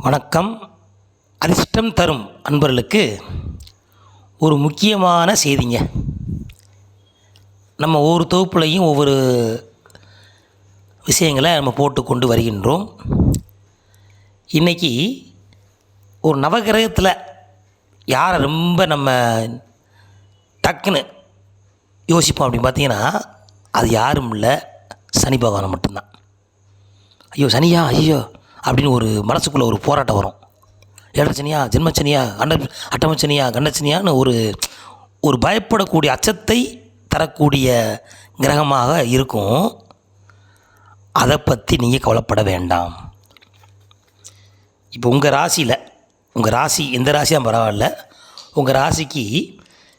வணக்கம். அதிர்ஷ்டம் தரும் அன்பர்களுக்கு ஒரு முக்கியமான செய்திங்க. நம்ம ஒவ்வொரு தொகுப்புலையும் ஒவ்வொரு விஷயங்களை நம்ம போட்டு கொண்டு வருகின்றோம். இன்றைக்கி ஒரு நவகிரகத்தில் யாரை ரொம்ப நம்ம டக்குன்னு யோசிப்போம் அப்படின்னு பார்த்தீங்கன்னா அது யாரும் இல்லை. சனி பகவானை மட்டும்தான். ஐயோ சனியா? ஐயோ. அப்படின்னு ஒரு மனசுக்குள்ளே ஒரு போராட்டம் வரும். ஏழச்சனியா ஜென்மச்சனியா அண்ட அட்டமச்சனியா கண்டச்சனியான்னு ஒரு ஒரு பயப்படக்கூடிய அச்சத்தை தரக்கூடிய கிரகமாக இருக்கும். அதை பற்றி நீங்கள் கவலைப்பட வேண்டாம். இப்போ உங்கள் ராசியில் உங்கள் ராசி எந்த ராசியாக பரவாயில்ல உங்கள் ராசிக்கு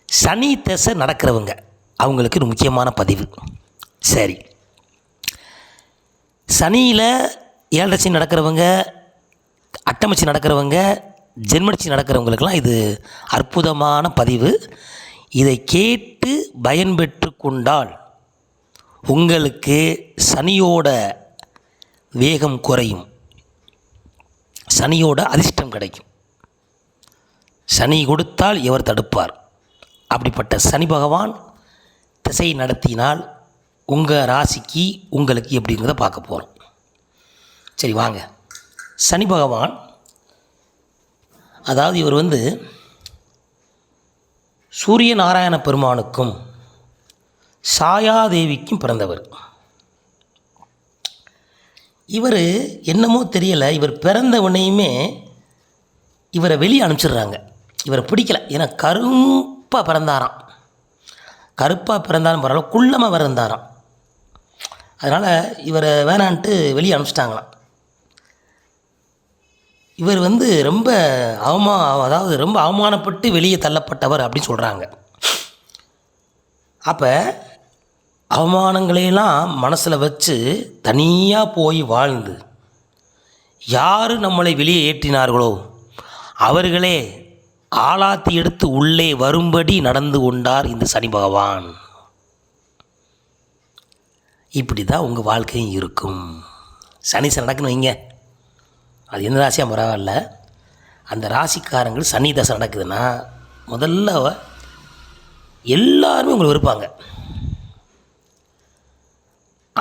சனி தசை நடக்கிறவங்க அவங்களுக்கு ஒரு முக்கியமான பதிவு. சரி. சனியில் ஏழரசி நடக்கிறவங்க அட்டமச்சி நடக்கிறவங்க ஜென்மடிச்சு நடக்கிறவங்களுக்கெல்லாம் இது அற்புதமான பதிவு. இதை கேட்டு பயன்பெற்று கொண்டால் உங்களுக்கு சனியோட வேகம் குறையும். சனியோட அதிர்ஷ்டம் கிடைக்கும். சனி கொடுத்தால் எவர் தடுப்பார். அப்படிப்பட்ட சனி பகவான் திசை நடத்தினால் உங்கள் ராசிக்கு உங்களுக்கு எப்படிங்கிறத பார்க்க போகிறோம் சரி வாங்க. சனி பகவான் அதாவது இவர் வந்து சூரிய நாராயண பெருமானுக்கும் சாயாதேவிக்கும் பிறந்தவர். இவர் என்னமோ தெரியலை இவர் பிறந்த உடனேயுமே இவரை வெளியே அனுப்பிச்சிடுறாங்க. இவரை பிடிக்கல. ஏன்னா கருப்பாக பிறந்தாராம். கருப்பாக பிறந்தாலும் பரவாயில்ல குள்ளமாக பிறந்தாராம். அதனால் இவரை வேணான்ட்டு வெளியே அனுப்பிச்சிட்டாங்களாம். இவர் வந்து ரொம்ப அவமா அதாவது ரொம்ப அவமானப்பட்டு வெளியே தள்ளப்பட்டவர் அப்படின்னு சொல்கிறாங்க அப்போ அவமானங்களையெல்லாம் மனசில் வச்சு தனியாக போய் வாழ்ந்து யார் நம்மளை வெளியே ஏற்றினார்களோ அவர்களே ஆளாத்தி எடுத்து உள்ளே வரும்படி நடந்து கொண்டார் இந்த சனி பகவான். இப்படி தான் உங்கள் வாழ்க்கையும் இருக்கும். சனி நடக்கணும் வைங்க. அது எந்த ராசியாக பரவாயில்ல அந்த ராசிக்காரங்கள் சன்னி தசை நடக்குதுன்னா முதல்ல எல்லாருமே உங்களை வெறுப்பாங்க.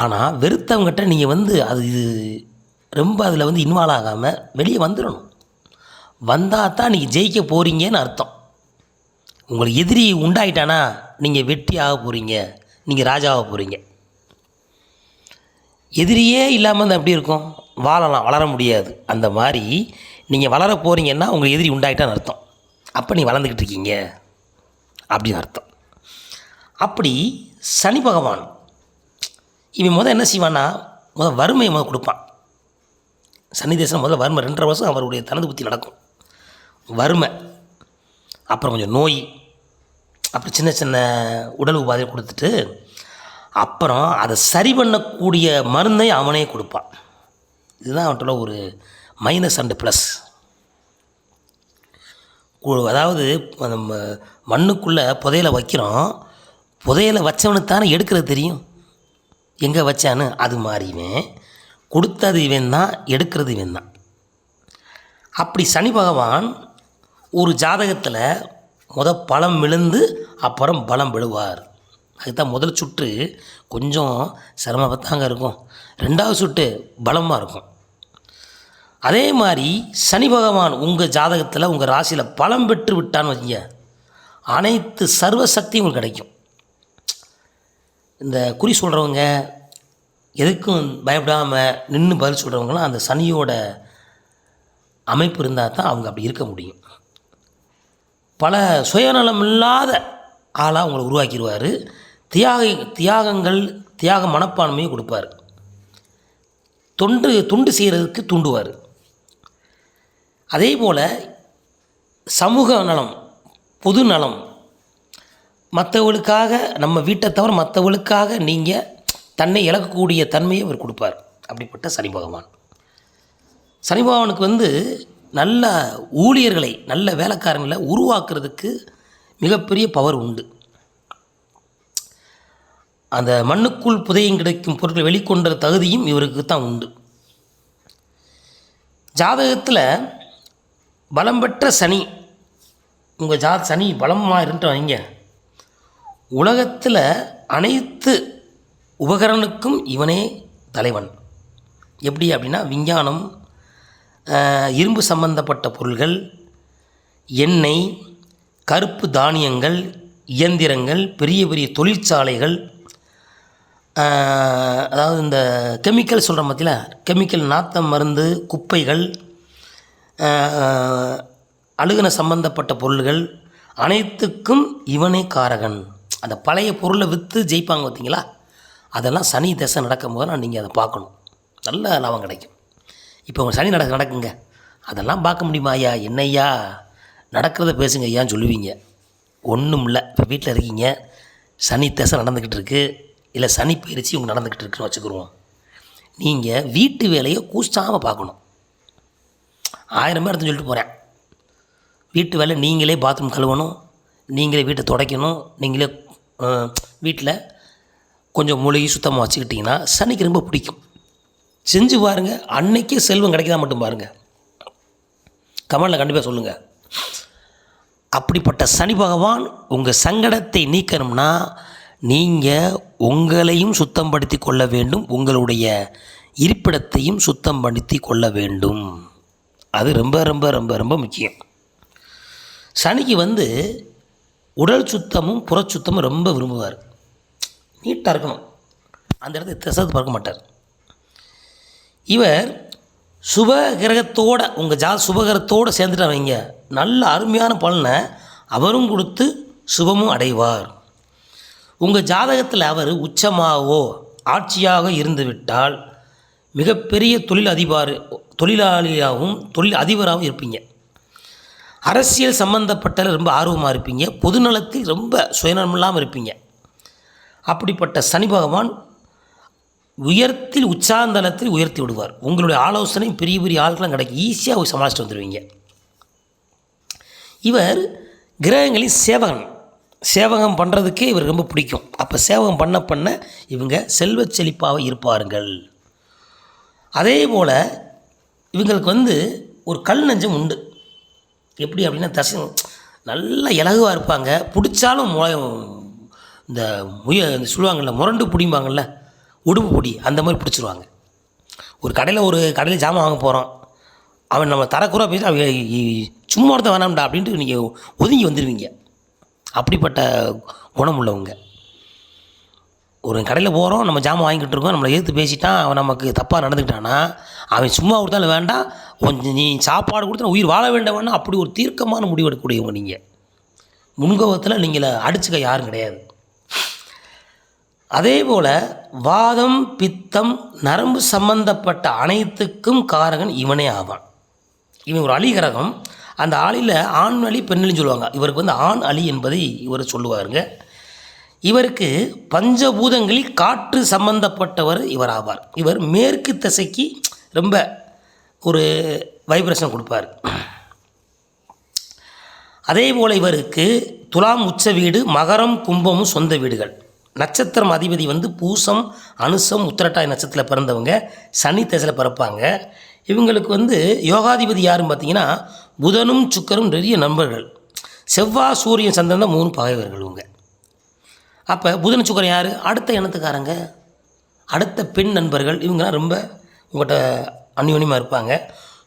ஆனால் வெறுத்தவங்ககிட்ட நீங்கள் வந்து அது இது ரொம்ப அதில் வந்து இன்வால்வ் ஆகாமல் வெளியே வந்துடணும் வந்தால் தான் நீங்கள் ஜெயிக்க போகிறீங்கன்னு அர்த்தம். உங்களுக்கு எதிரி உண்டாயிட்டானா நீங்கள் வெற்றி ஆக போகிறீங்க நீங்கள் ராஜாவாக போகிறீங்க எதிரியே இல்லாமல் இருந்தால் எப்படி இருக்கும்? வாழலாம் வளர முடியாது. அந்த மாதிரி நீங்கள் வளர போகிறீங்கன்னா உங்கள் எதிரி உண்டாகிட்டான்னு அர்த்தம். அப்போ நீ வளர்ந்துக்கிட்டு இருக்கீங்க. அப்படின்னு அர்த்தம். அப்படி சனி பகவான் இவன் முதல் என்ன செய்வான்னா முதல் வறுமையை முதல் கொடுப்பான். சனி தேசம் முதல்ல வறுமை ரெண்டரை வருஷம் அவருடைய தனது புத்தி நடக்கும். வறுமை அப்புறம் கொஞ்சம் நோய் அப்புறம் சின்ன சின்ன உடல் உபாதையை கொடுத்துட்டு அப்புறம் அதை சரி பண்ணக்கூடிய மருந்தை அவனே கொடுப்பான். இதுதான் அவன்கிட்ட ஒரு மைனஸ் அண்டு ப்ளஸ் அதாவது நம்ம மண்ணுக்குள்ளே புதையலை வைக்கிறோம். புதையலை வச்சவனுக்கு தானே எடுக்கிறது தெரியும். எங்கே வச்சான்னு அது மாதிரியுமே கொடுத்தது இவன் தான் எடுக்கிறது இவன் தான். அப்படி சனி பகவான் ஒரு ஜாதகத்தில் முத பழம் விழுந்து அப்புறம் பலம் விழுவார். அதுதான் முதல் சுற்று. கொஞ்சம் சிரமப்பத்தாங்க இருக்கும். ரெண்டாவது சுற்று பலமாக இருக்கும். அதே மாதிரி சனி பகவான் உங்கள் ஜாதகத்தில் உங்கள் ராசியில் பலம் பெற்று விட்டான்னு வச்சுங்க அனைத்து சர்வ சக்தியும் உங்களுக்கு கிடைக்கும். இந்த குறி சொல்கிறவங்க எதுக்கும் பயப்படாமல் நின்று பதில் சொல்கிறவங்களாம் அந்த சனியோட அமைப்பு இருந்தால் தான் அவங்க அப்படி இருக்க முடியும். பல சுயநலம் இல்லாத ஆளாக அவங்களை உருவாக்கிடுவார். தியாக தியாகங்கள் தியாக மனப்பான்மையை கொடுப்பார். தொண்டு தொண்டு செய்கிறதுக்கு தூண்டுவார். அதே போல் சமூக நலம் பொது நலம் மற்றவர்களுக்காக நம்ம வீட்டை தவிர மற்றவர்களுக்காக நீங்கள் தன்னை இழக்கக்கூடிய தன்மையை அவர் கொடுப்பார். அப்படிப்பட்ட சனி பகவான். சனி பகவானுக்கு வந்து நல்ல ஊழியர்களை நல்ல வேலைக்காரங்களை உருவாக்குறதுக்கு மிகப்பெரிய பவர் உண்டு. அந்த மண்ணுக்குள் புதையும் கிடைக்கும் பொருட்கள் வெளிக்கொண்ட தகுதியும் இவருக்கு தான் உண்டு. ஜாதகத்தில் பலம் பெற்ற சனி உங்கள் ஜா சனி பலமாக இருந்துட்டு வைங்க. உலகத்தில் அனைத்து உபகரணுக்கும் இவனே தலைவன். எப்படி அப்படின்னா விஞ்ஞானம் இரும்பு சம்பந்தப்பட்ட பொருள்கள் எண்ணெய் கருப்பு தானியங்கள் இயந்திரங்கள் பெரிய பெரிய தொழிற்சாலைகள் அதாவது இந்த கெமிக்கல் சொல்கிற மத்தியில் கெமிக்கல் நாத்தம் மருந்து குப்பைகள் அழுகின அழுகுன சம்பந்தப்பட்ட பொருள்கள் அனைத்துக்கும் இவனே காரகன். அந்த பழைய பொருளை விற்று ஜெயிப்பாங்க பார்த்தீங்களா அதெல்லாம் சனி தசை நடக்கும் போது நீங்கள் அதை பார்க்கணும். நல்ல லாபம் கிடைக்கும். இப்போ உங்கள் சனி நடக்க நடக்குங்க. அதெல்லாம் பார்க்க முடியுமா ஐயா? என்னையா நடக்கிறத பேசுங்க ஐயான்னு சொல்லுவீங்க. ஒன்றும் இல்லை இப்போ வீட்டில் இருக்கீங்க. சனி தசை நடந்துக்கிட்டு இருக்குது இல்லை சனி பயிற்சி உங்க நடந்துக்கிட்டு இருக்குன்னு வச்சுக்கிருவோம் நீங்கள் வீட்டு வேலையை கூச்சாமல் பார்க்கணும். ஆயிரம் பேர் சொல்லிட்டு போகிறேன் வீட்டு வேலை நீங்களே பாத்ரூம் கழுவணும் நீங்களே வீட்டை துடைக்கணும் நீங்களே வீட்டில் கொஞ்சம் மூலிகை சுத்தமாக வச்சுக்கிட்டிங்கன்னா சனிக்கு ரொம்ப பிடிக்கும். செஞ்சு பாருங்கள் அன்னைக்கே செல்வம் கிடைக்கதா மட்டும் பாருங்கள் கமலில் கண்டிப்பாக சொல்லுங்கள் அப்படிப்பட்ட சனி பகவான் உங்கள் சங்கடத்தை நீக்கணும்னா நீங்கள் உங்களையும் சுத்தம் படுத்தி கொள்ள வேண்டும் உங்களுடைய இருப்பிடத்தையும் சுத்தம் படுத்தி கொள்ள வேண்டும். அது ரொம்ப ரொம்ப ரொம்ப ரொம்ப முக்கியம். சனிக்கு வந்து உடல் சுத்தமும் புறச்சுத்தமும் ரொம்ப விரும்புவார். நீட்டாக இருக்கணும். அந்த இடத்த திசத்து பார்க்க மாட்டார். இவர் சுப கிரகத்தோட உங்கள் ஜா சுபகிரகத்தோடு சேர்ந்துட்டு வைங்க. நல்ல அருமையான பலனை அவரும் கொடுத்து சுபமும் அடைவார். உங்கள் ஜாதகத்தில் அவர் உச்சமாகவோ ஆட்சியாக இருந்துவிட்டால் மிகப்பெரிய தொழில் அதிபார் தொழிலாளியாகவும் தொழில் அதிபராகவும் இருப்பீங்க. அரசியல் சம்பந்தப்பட்டதில் ரொம்ப ஆர்வமாக இருப்பீங்க. பொதுநலத்தில் ரொம்ப சுயநலம் இல்லாமல் இருப்பீங்க. அப்படிப்பட்ட சனி பகவான் உயர்த்தில் உச்சாந்தலத்தில் உயர்த்தி விடுவார். உங்களுடைய ஆலோசனை பெரிய பெரிய ஆட்களும் கிடைக்கும் ஈஸியாக சமாளிச்சுட்டு வந்துடுவீங்க இவர் கிரகங்களின் சேவகன். சேவகம் பண்ணுறதுக்கே இவர் ரொம்ப பிடிக்கும். அப்போ சேவகம் பண்ண பண்ண இவங்க செல்வச் செழிப்பாக இருப்பார்கள் அதே போல் இவங்களுக்கு வந்து ஒரு கல் நெஞ்சம் உண்டு. எப்படி அப்படின்னா தச நல்லா இலகுவாக இருப்பாங்க. பிடிச்சாலும் முளை இந்த முய சொல்லுவாங்கள்ல முரண்டு பிடிம்பாங்கள்ல உடுப்பு பிடி அந்த மாதிரி பிடிச்சிருவாங்க. ஒரு கடையில் ஒரு கடையில் ஜாமான் வாங்க போகிறோம் அவன் நம்ம தரக்குறா பேசி அவன் சும்மா ஒருத்த வேணாம்டா அப்படின்ட்டு நீங்கள் ஒதுங்கி வந்துடுவீங்க அப்படிப்பட்ட குணம் உள்ளவங்க ஒரு கடையில் போகிறோம் நம்ம ஜாமான் வாங்கிட்டு இருக்கோம் நம்மளை எதிர்த்து பேசிட்டான் அவன் நமக்கு தப்பாக நடந்துக்கிட்டான்னா அவன் சும்மா கொடுத்தாலும் வேண்டாம் கொஞ்சம் நீ சாப்பாடு கொடுத்தா உயிர் வாழ வேண்டாம் அப்படி ஒரு தீர்க்கமான முடிவு எடுக்கக்கூடியவங்க நீங்கள் முன்கோபத்தில் நீங்களை அடிச்சுக்க யாரும் கிடையாது. அதே போல் வாதம் பித்தம் நரம்பு சம்பந்தப்பட்ட அனைத்துக்கும் காரகன் இவனே ஆவான். இவன் ஒரு அலிகரகம் அந்த ஆளில் ஆண் அலி பெண்ணலின்னு சொல்லுவாங்க. இவருக்கு வந்து ஆண் அலி என்பதை இவர் சொல்லுவாருங்க. இவருக்கு பஞ்சபூதங்களில் காற்று சம்பந்தப்பட்டவர் இவர் ஆவார் இவர் மேற்கு திசைக்கு ரொம்ப ஒரு வைப்ரேஷன் கொடுப்பார். அதே போல் இவருக்கு துலாம் உச்ச வீடு மகரம் கும்பமும் சொந்த வீடுகள். நட்சத்திரம் அதிபதி வந்து பூசம் அனுசம் உத்திரட்டாய் நட்சத்திரத்தில் பிறந்தவங்க. சனி திசையில் பிறப்பாங்க. இவங்களுக்கு வந்து யோகாதிபதி யாருன்னு பார்த்தீங்கன்னா புதனும் சுக்கரும் நிறைய நண்பர்கள். செவ்வாய் சூரியன் சந்திரன் தான் மூணு பகைவர்கள் இவங்க. அப்போ புதன் சுக்கரன் யார்? அடுத்த இனத்துக்காரங்க. அடுத்த பெண் நண்பர்கள். இவங்கெல்லாம் ரொம்ப உங்கள்கிட்ட அந்யோன்யமாக இருப்பாங்க.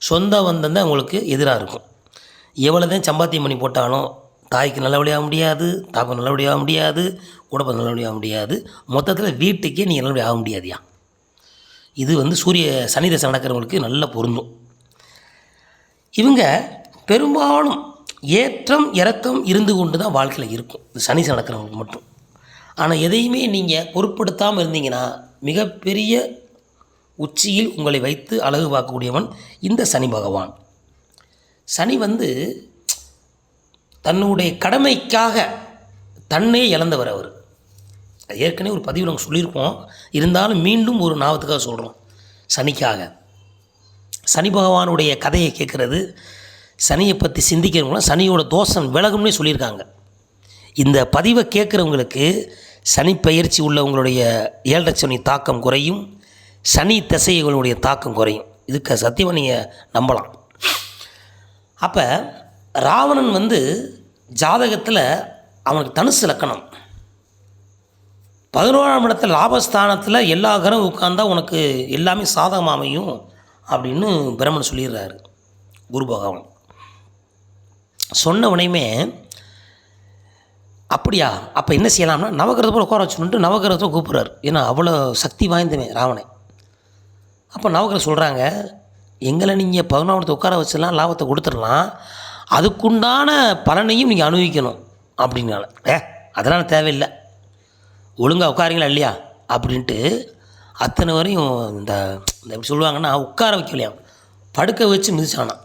சொந்த பந்தம் தான் உங்களுக்கு எதிராக இருக்கும். எவ்வளோ தான் சம்பாத்தியம் பண்ணி போட்டாலும் தாய்க்கு நல்லபடியாக முடியாது தாப்பா நல்லபடியாக முடியாது உடம்பு நல்லபடியாக முடியாது. மொத்தத்தில் வீட்டுக்கே நீங்கள் நல்லபடியாக ஆக முடியாதுயா? இது வந்து சூரிய சனி தசை நடக்கிறவங்களுக்கு நல்ல பொருந்தும். இவங்க பெரும்பாலும் ஏற்றம் இறக்கம் இருந்து கொண்டு தான் வாழ்க்கையில் இருக்கும். இது சனி நடக்கிறவங்களுக்கு மட்டும். ஆனால் எதையுமே நீங்கள் பொருட்படுத்தாமல் இருந்தீங்கன்னா மிகப்பெரிய உச்சியில் உங்களை வைத்து அழகு பார்க்கக்கூடியவன் இந்த சனி பகவான். சனி வந்து தன்னுடைய கடமைக்காக தன்னை இழந்தவர் அவர். ஏற்கனவே ஒரு பதிவு நாங்கள் சொல்லியிருப்போம் இருந்தாலும் மீண்டும் ஒரு ஞாபகத்துக்காக சொல்கிறோம் சனிக்காக. சனி பகவானுடைய கதையை கேட்குறது. சனியை பற்றி சிந்திக்கிறவங்களாம் சனியோட தோஷம் விலகும்னே சொல்லியிருக்காங்க. இந்த பதிவை கேட்குறவங்களுக்கு சனி பயிற்சி உள்ளவங்களுடைய ஏழரை சனி தாக்கம் குறையும். சனி திசைகளுடைய தாக்கம் குறையும். இதுக்கு சத்தியமாக நீங்கள் நம்பலாம். அப்போ ராவணன் வந்து ஜாதகத்தில் அவனுக்கு தனுசு லக்கணம். பதினோராம் இடத்துல லாபஸ்தானத்தில் எல்லா கிரகம் உட்காந்தா உனக்கு எல்லாமே சாதகமாக அமையும் அப்படின்னு பிரம்மன் சொல்லிடுறாரு. குரு பகவான். சொன்ன உடனேயுமே அப்படியா அப்போ என்ன செய்யலாம்னா நவகிரகத்தை போல உட்கார வச்சுட்டு நவகிரகத்தை கூப்பிட்றாரு. ஏன்னா அவ்வளோ சக்தி வாய்ந்தவன் ராவணன். அப்போ நவகிரகம் சொல்கிறாங்க எங்களை நீங்கள் பதினொன்றத்தை உட்கார வச்சிடலாம் லாபத்தை கொடுத்துடலாம். அதுக்குண்டான பலனையும் நீங்கள் அனுபவிக்கணும். அப்படின்னால ஏ அதெல்லாம் தேவையில்லை. ஒழுங்காக உட்காருங்களா இல்லையா? அப்படின்ட்டு அத்தனை வரையும் இந்த இந்த எப்படி சொல்லுவாங்கன்னா உட்கார வைக்கலையாம் படுக்க வச்சு மிதிச்சானான்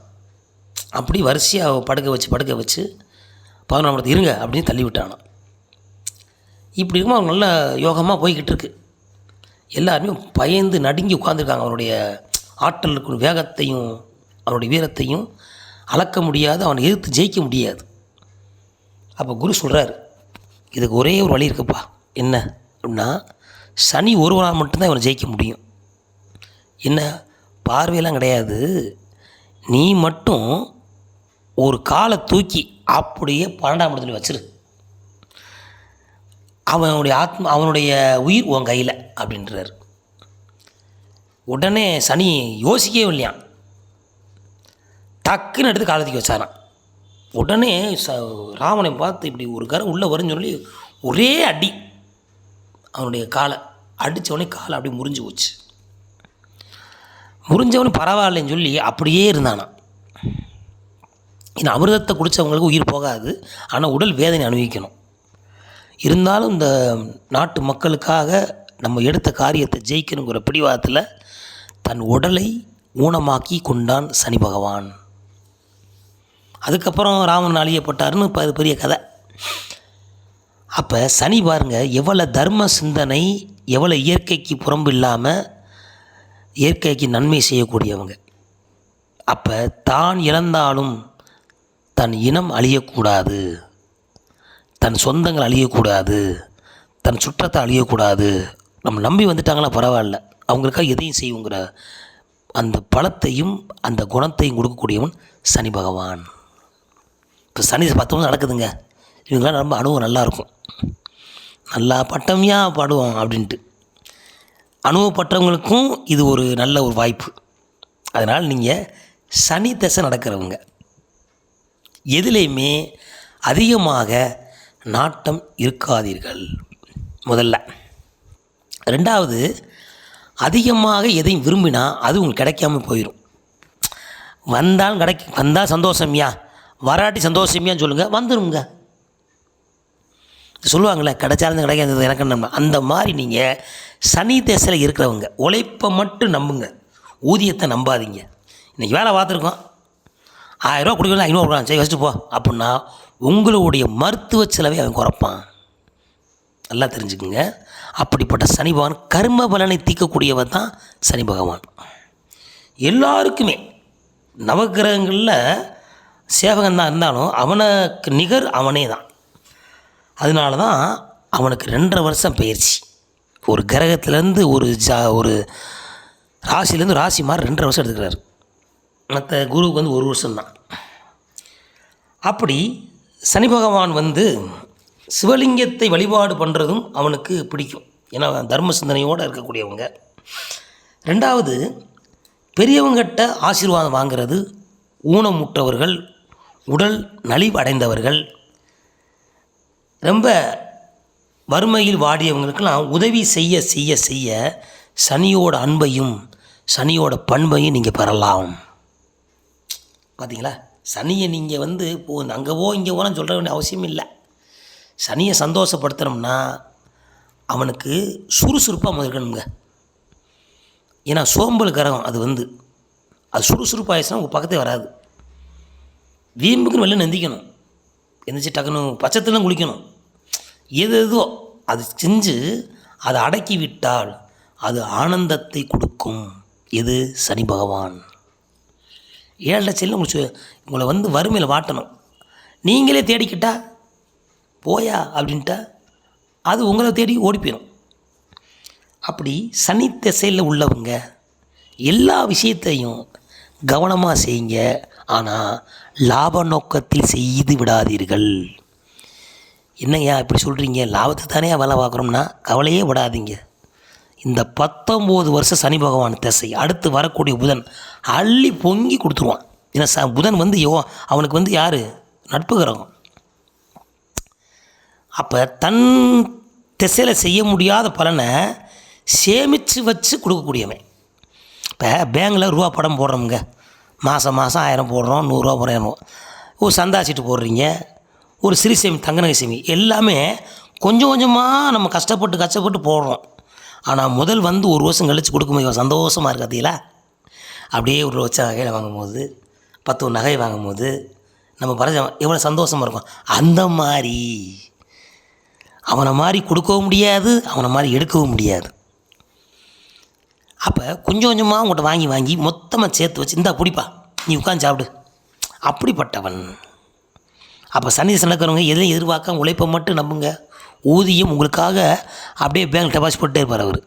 அப்படி வரிசையாக படுக்க வச்சு படுக்க வச்சு பதினொன்றாம் இடத்துல இருங்க அப்படின்னு தள்ளி விட்டானான் இப்படி இருக்கும் அவங்க நல்ல யோகமாக போய்கிட்டு இருக்கு. எல்லாருமே பயந்து நடுங்கி உட்காந்துருக்காங்க அவனுடைய ஆற்றல் இருக்கும் வேகத்தையும் அவனுடைய வீரத்தையும் அளக்க முடியாது அவனை எதிர்த்து ஜெயிக்க முடியாது. அப்போ குரு சொல்கிறாரு இதுக்கு ஒரே ஒரு வழி இருக்குப்பா. என்ன அப்படின்னா சனி ஒருவனால் மட்டும்தான் இவனை ஜெயிக்க முடியும். என்ன? பார்வையெல்லாம் கிடையாது. நீ மட்டும் ஒரு காலை தூக்கி அப்படியே பன்னெண்டாம் இடத்துல வச்சிரு. அவனுடைய ஆத்மா அவனுடைய உயிர் உன் கையில் அப்படின்றார். உடனே சனி யோசிக்கவே இல்லையான் டக்குன்னு எடுத்து காலத்துக்கு வச்சாரான் உடனே ச ராவனை பார்த்து இப்படி ஒரு கரை உள்ளே வரும்னு சொல்லி ஒரே அடி. அவனுடைய காலை அடித்தவனே காலை அப்படியே முறிஞ்சு போச்சு. முறிஞ்சவனு பரவாயில்லைன்னு சொல்லி அப்படியே இருந்தானான் இந்த அமிர்தத்தை குடித்தவங்களுக்கு உயிர் போகாது ஆனால் உடல் வேதனை அனுபவிக்கணும். இருந்தாலும் இந்த நாட்டு மக்களுக்காக நம்ம எடுத்த காரியத்தை ஜெயிக்கணுங்கிற பிடிவாதத்தில் தன் உடலை ஊனமாக்கி கொண்டான் சனி பகவான். அதுக்கப்புறம் ராமன் அழியப்பட்டாருன்னு இப்போ அது பெரிய கதை. அப்போ சனி பாருங்க எவ்வளோ தர்ம சிந்தனை எவ்வளோ இயற்கைக்கு புறம்பு இல்லாமல் இயற்கைக்கு நன்மை செய்யக்கூடியவங்க. அப்போ தான் இழந்தாலும் தன் இனம் அழியக்கூடாது. தன் சொந்தங்கள் அழியக்கூடாது. தன் சுற்றத்தை அழியக்கூடாது. நம்ம நம்பி வந்துட்டாங்களா பரவாயில்ல. அவங்களுக்காக எதையும் செய்யுங்கிற அந்த பலத்தையும் அந்த குணத்தையும் கொடுக்கக்கூடியவன் சனி பகவான். இப்போ சனி பத்தொம்பது நடக்குதுங்க. இவங்களாம் ரொம்ப அனுபவம் நல்லாயிருக்கும். நல்லா பட்டமையா பாடுவோம் அப்படின்ட்டு. அனுபவப்பட்டவங்களுக்கும் இது ஒரு நல்ல ஒரு வாய்ப்பு. அதனால் நீங்கள் சனி தசை நடக்கிறவங்க. எதுலேயுமே அதிகமாக நாட்டம் இருக்காதீர்கள். முதல்ல. ரெண்டாவது அதிகமாக எதையும் விரும்பினா அது உங்களுக்கு கிடைக்காம போயிடும் வந்தாலும் கிடைக்கும் வந்தால் சந்தோஷம்யா. வராட்டி சந்தோஷமியான்னு சொல்லுங்கள் வந்துடுங்க சொல்லுவாங்களே கிடைச்சாலும் கிடைக்காது எனக்கு நம்ம அந்த மாதிரி நீங்கள் சனி தேசத்தில் இருக்கிறவங்க உழைப்பை மட்டும் நம்புங்க. ஊதியத்தை நம்பாதீங்க. இன்றைக்கி வேலை பார்த்துருக்கோம். ஆயிரரூவா கொடுக்கணும் ஐநூறு கொடுக்கலாம் சரி வச்சுட்டு போ. அப்படின்னா உங்களுடைய மருத்துவ செலவை அவன் குறைப்பான். நல்லா தெரிஞ்சுக்குங்க. அப்படிப்பட்ட சனி பகவான் கர்ம பலனை தீர்க்கக்கூடியவர் தான் சனி பகவான். எல்லாருக்குமே நவக்கிரகங்களில் சேவகன் தான் இருந்தாலும் அவனுக்கு நிகர் அவனே தான். அதனால தான் அவனுக்கு ரெண்டரை வருஷம் பயிற்சி ஒரு கிரகத்துலேருந்து ஒரு ஜா ஒரு ராசிலேருந்து ராசி மாதிரி ரெண்டரை வருஷம் எடுத்துக்கிறாரு. மற்ற குருவுக்கு வந்து ஒரு வருஷம்தான். அப்படி சனி பகவான் வந்து சிவலிங்கத்தை வழிபாடு பண்ணுறதும் அவனுக்கு பிடிக்கும். ஏன்னா தர்ம சிந்தனையோடு இருக்கக்கூடியவங்க. ரெண்டாவது பெரியவங்ககிட்ட ஆசீர்வாதம் வாங்கிறது ஊனமுற்றவர்கள் உடல் நலிவு அடைந்தவர்கள் ரொம்ப வறுமையில் வாடியவங்களுக்கெல்லாம் உதவி செய்ய செய்ய செய்ய சனியோட அன்பையும் சனியோட பண்பையும் நீங்கள் பெறலாம். பார்த்தீங்களா சனியை நீங்கள் வந்து போ அங்கே போ இங்கே போனால் சொல்கிற வேண்டிய அவசியம் இல்லை. சனியை சந்தோஷப்படுத்துகிறோம்னா அவனுக்கு சுறுசுறுப்பாக இருக்கணுங்க. ஏன்னா சோம்பல் கிரகம் அது வந்து. அது சுறுசுறுப்பாகிடுச்சுன்னா உங்கள் பக்கத்தே வராது. வீம்புக்குன்னு வெளில நந்திக்கணும். எந்திரிச்சு டக்குன்னு பச்சத்துலாம் குளிக்கணும். எது எதுவோ அது செஞ்சு அதை அடக்கி விட்டால் அது ஆனந்தத்தை கொடுக்கும். எது? சனி பகவான். ஏழரை செல்லும் உங்களுக்கு உங்களை வந்து வறுமையில் வாட்டணும். நீங்களே தேடிக்கிட்டா போயா அப்படின்ட்டா அது உங்களை தேடி ஓடி போயிடும் அப்படி சனி திசையில் உள்ளவங்க எல்லா விஷயத்தையும் கவனமாக செய்யுங்க. ஆனால் லாப நோக்கத்தில் செய்து விடாதீர்கள். என்னய்யா இப்படி சொல்கிறீங்க லாபத்தை தானே வேலை பார்க்குறோம்னா கவலையே விடாதீங்க இந்த பத்தொம்போது வருஷம் சனி பகவான் திசை அடுத்து வரக்கூடிய புதன் அள்ளி பொங்கி கொடுத்துருவான். ஏன்னா ச புதன் வந்து யோ அவனுக்கு வந்து யார்? நட்பு கிரகம். அப்போ தன் திசையில் செய்ய முடியாத பலனை சேமித்து வச்சு கொடுக்கக்கூடியவன். இப்போ பேங்கில் ரூபா படம் போடுறோமுங்க மாதம் மாதம் ஆயிரம் போடுறோம் நூறுரூவா போடுறோம். ஒரு சந்தா சீட்டு போடுறீங்க ஒரு சிறு சேமி தங்க நகை சேமி எல்லாமே கொஞ்சம் கொஞ்சமாக நம்ம கஷ்டப்பட்டு கஷ்டப்பட்டு போடுறோம். ஆனால் முதல் வந்து ஒரு வருஷம் கழித்து கொடுக்கும்போது சந்தோஷமாக இருக்காதீங்களா அப்படியே ஒரு வச்ச நகையில் வாங்கும்போது பத்து ஒரு நகை வாங்கும்போது நம்ம பரஜ எவ்வளோ சந்தோஷமாக இருக்கும். அந்த மாதிரி. அவனை மாதிரி கொடுக்கவும் முடியாது அவனை மாதிரி எடுக்கவும் முடியாது. அப்போ கொஞ்சம் கொஞ்சமாக உங்கள்கிட்ட வாங்கி வாங்கி மொத்தமாக சேர்த்து வச்சு இந்தா பிடிப்பா. நீ உட்காந்து சாப்பிடு. அப்படிப்பட்டவன். அப்போ சனி நடக்கிறவங்க எதையும் எதிர்பார்க்க உழைப்பை மட்டும் நம்புங்க. ஊதியம் உங்களுக்காக அப்படியே பேங்க் டெபாசிட் போட்டே இருப்பார் அவர்.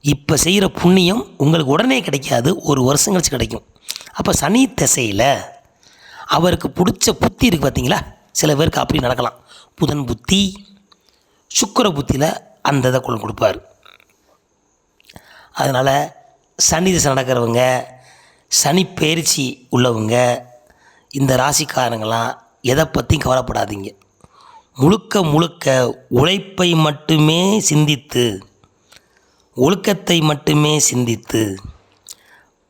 இப்போ செய்கிற புண்ணியம் உங்களுக்கு உடனே கிடைக்காது ஒரு வருஷம் கழிச்சு கிடைக்கும். அப்போ சனி திசையில் அவருக்கு பிடிச்ச புத்தி இருக்குது பார்த்தீங்களா சில பேருக்கு அப்படி நடக்கலாம். புதன் புத்தி சுக்கர புத்தியில் அந்த இதை கொடுப்பார். அதனால் சனி திசை நடக்கிறவங்க சனி பயிற்சி உள்ளவங்க இந்த ராசிக்காரங்களாம் எதை பற்றியும் கவலைப்படாதீங்க. முழுக்க முழுக்க உழைப்பை மட்டுமே சிந்தித்து ஒழுக்கத்தை மட்டுமே சிந்தித்து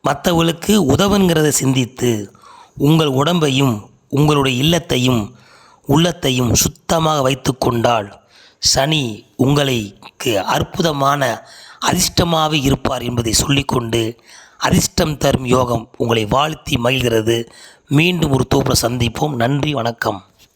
மற்றவர்களுக்கு உதவுங்கிறத சிந்தித்து உங்கள் உடம்பையும் உங்களுடைய இல்லத்தையும் உள்ளத்தையும் சுத்தமாக வைத்து கொண்டால் சனி உங்களுக்கு அற்புதமான அதிர்ஷ்டமாக இருப்பார் என்பதை சொல்லிக்கொண்டு அதிர்ஷ்டம் தரும் யோகம் உங்களை வாழ்த்தி மகிழ்கிறது. மீண்டும் ஒரு தோப்பில் சந்திப்போம். நன்றி வணக்கம்.